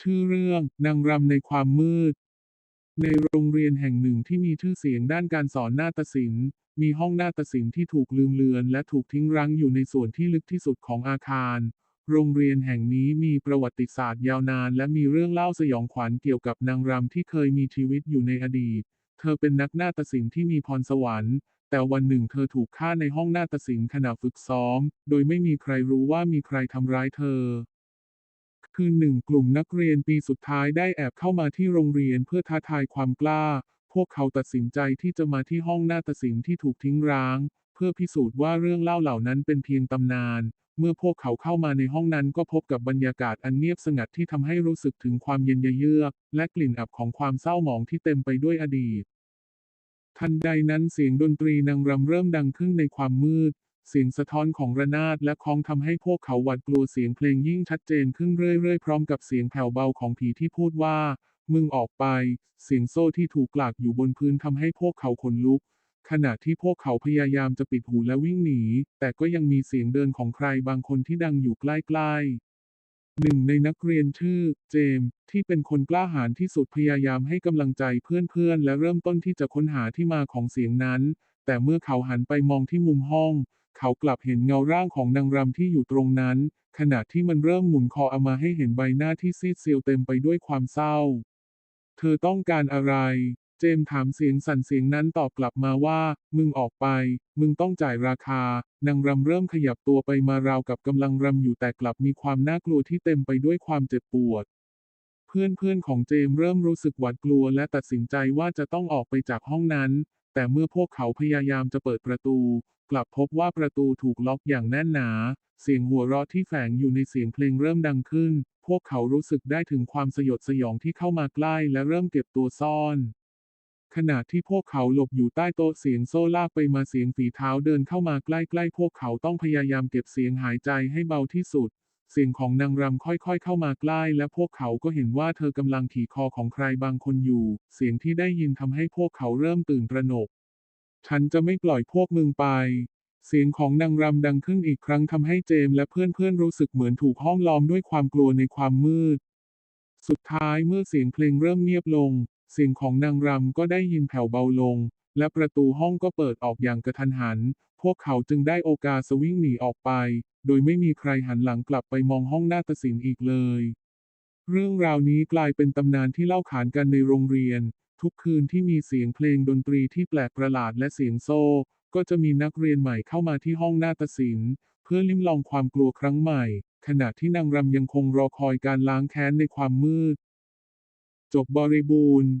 ชื่อเรื่องนางรำในความมืด ในโรงเรียนแห่งหนึ่งที่มีชื่อเสียงด้านการสอนนาฏศิลป์ มีห้องนาฏศิลป์ที่ถูกลืมเลือน และถูกทิ้งร้างอยู่ในส่วนที่ลึกที่สุดของอาคาร โรงเรียนแห่งนี้มีประวัติศาสตร์ยาวนาน และมีเรื่องเล่าสยองขวัญเกี่ยวกับนางรำที่เคยมีชีวิตอยู่ในอดีต เธอเป็นนักนาฏศิลป์ที่มีพรสวรรค์แต่วันหนึ่งเธอถูกฆ่าในห้องนาฏศิลป์ขณะฝึกซ้อม โดยไม่มีใครรู้ว่ามีใครทำร้ายเธอ คืนหนึ่งกลุ่มนักเรียนปีสุดท้ายได้แอบเข้ามาที่โรงเรียนเพื่อท้าทายความกล้า พวกเขาตัดสินใจที่จะมาที่ห้องหน้าฏศิลป์ที่ถูกทิ้งร้าง เพื่อพิสูจน์ว่าเรื่องเล่าเหล่านั้นเป็นเพียงตำนาน เมื่อพวกเขาเข้ามาในห้องนั้นก็พบกับบรรยากาศอันเงียบสงัดที่ทำให้รู้สึกถึงความเย็นเยือกและกลิ่นอับของความเศร้าหมองที่เต็มไปด้วยอดีต ทันใดนั้นเสียงดนตรีนางรำเริ่มดังขึ้นในความมืด เสียงสะท้อนของระนาดและคองทำให้พวกเขาหวาดกลัวเสียงเพลงยิ่งชัดเจนขึ้นเรื่อยๆ พร้อมกับเสียงแผ่วเบาของผีที่พูดว่า มึงออกไป เสียงโซ่ที่ถูกกลากอยู่บนพื้นทำให้พวกเขาขนลุก ขณะที่พวกเขาพยายามจะปิดหูและวิ่งหนี แต่ก็ยังมีเสียงเดินของใครบางคนที่ดังอยู่ใกล้ๆหนึ่งในนักเรียนชื่อ เจมที่เป็นคนกล้าหาญที่สุดพยายามให้กำลังใจเพื่อนๆ และเริ่มต้นที่จะค้นหาที่มาของเสียงนั้น แต่เมื่อเขาหันไปมองที่มุมห้อง เขากลับเห็นเงาร่างของนางรำที่อยู่ตรงนั้น ขณะที่มันเริ่มหมุนคอเอามาให้เห็นใบหน้าที่ซีดเซียวเต็มไปด้วยความเศร้า เธอต้องการอะไร เจมถามเสียงสั่นเสียงนั้นตอบกลับมาว่า มึงออกไป มึงต้องจ่ายราคา นางรำเริ่มขยับตัวไปมาราวกับกำลังรำอยู่แต่กลับมีความน่ากลัวที่เต็มไปด้วยความเจ็บปวดเพื่อนๆของเจมเริ่มรู้สึกหวาดกลัวและตัดสินใจว่าจะต้องออกไปจากห้องนั้น แต่เมื่อพวกเขาพยายามจะเปิดประตู กลับพบว่าประตูถูกล็อกอย่างแน่นหนา เสียงหัวเราะที่แฝงอยู่ในเสียงเพลงเริ่มดังขึ้น พวกเขารู้สึกได้ถึงความสยดสยองที่เข้ามาใกล้และเริ่มเก็บตัวซ่อน ขณะที่พวกเขาหลบอยู่ใต้โต๊ะเสียงโซ่ลากไปมาเสียงฝีเท้าเดินเข้ามาใกล้ๆ พวกเขาต้องพยายามเก็บเสียงหายใจให้เบาที่สุด เสียงของนางรำค่อยๆเข้ามาใกล้และพวกเขาก็เห็นว่าเธอกำลังขี่คอของใครบางคนอยู่ เสียงที่ได้ยินทำให้พวกเขาเริ่มตื่นตระหนก ฉันจะไม่ปล่อยพวกมึงไป เสียงของนางรำดังขึ้นอีกครั้งทำให้เจมส์และเพื่อนๆรู้สึกเหมือนถูกห้อมล้อมด้วยความกลัวในความมืด สุดท้ายเมื่อเสียงเพลงเริ่มเงียบลง เสียงของนางรำก็ได้ยินแผ่วเบาลง และประตูห้องก็เปิดออกอย่างกระทันหัน พวกเขาจึงได้โอกาสสวิ่งหนีออกไป โดยไม่มีใครหันหลังกลับไปมองห้องนาฏศิลป์อีกเลย เรื่องราวนี้กลายเป็นตำนานที่เล่าขานกันในโรงเรียน ทุกคืนที่มีเสียงเพลงดนตรีที่แปลกประหลาดและเสียงโซ่ ก็จะมีนักเรียนใหม่เข้ามาที่ห้องนาฏศิลป์ เพื่อลิ้มลองความกลัวครั้งใหม่ ขณะที่นางรำยังคงรอคอยการล้างแค้นในความมืด จบบริบูรณ์